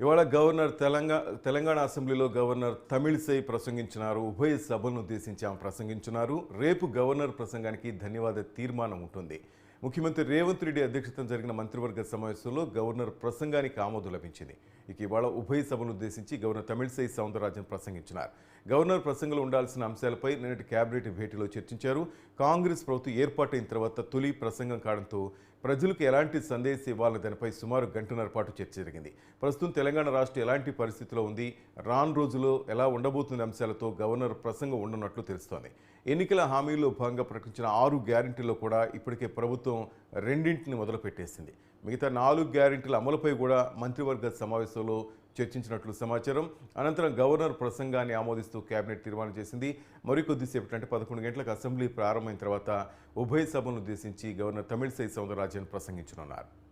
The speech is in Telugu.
ఇవాళ గవర్నర్ తెలంగాణ తెలంగాణ అసెంబ్లీలో గవర్నర్ తమిళిసై ప్రసంగించినారు. ఉభయ సభలను ఉద్దేశించి ఆమె ప్రసంగించున్నారు. రేపు గవర్నర్ ప్రసంగానికి ధన్యవాద తీర్మానం ఉంటుంది. ముఖ్యమంత్రి రేవంత్ రెడ్డి అధ్యక్షతన జరిగిన మంత్రివర్గ సమావేశంలో గవర్నర్ ప్రసంగానికి ఆమోదం లభించింది. ఇక ఇవాళ ఉభయ సభను ఉద్దేశించి గవర్నర్ తమిళిసై సౌందరరాజన్ ప్రసంగించినారు. గవర్నర్ ప్రసంగంలో ఉండాల్సిన అంశాలపై నిన్నటి కేబినెట్ భేటీలో చర్చించారు. కాంగ్రెస్ ప్రభుత్వం ఏర్పాటైన తర్వాత తొలి ప్రసంగం కావడంతో ప్రజలకు ఎలాంటి సందేశం ఇవ్వాలని దానిపై సుమారు గంటన్నర పాటు చర్చ జరిగింది. ప్రస్తుతం తెలంగాణ రాష్ట్రం ఎలాంటి పరిస్థితిలో ఉంది? రాను రోజులో ఎలా ఉండబోతున్న అంశాలతో గవర్నర్ ప్రసంగం ఉండనున్నట్లు తెలుస్తోంది. ఎన్నికల హామీల్లో భాగంగా ప్రకటించిన ఆరు గ్యారంటీలో కూడా ఇప్పటికే ప్రభుత్వం ప్రభుత్వం రెండింటిని మొదలుపెట్టేసింది. మిగతా నాలుగు గ్యారెంటీల అమలుపై కూడా మంత్రివర్గ సమావేశంలో చర్చించినట్లు సమాచారం. అనంతరం గవర్నర్ ప్రసంగాన్ని ఆమోదిస్తూ కేబినెట్ తీర్మానం చేసింది. మరికొద్దిసేపటి అంటే పదకొండు గంటలకు అసెంబ్లీ ప్రారంభమైన తర్వాత ఉభయ సభలను ఉద్దేశించి గవర్నర్ తమిళిసై సౌందరరాజన్ ప్రసంగించనున్నారు.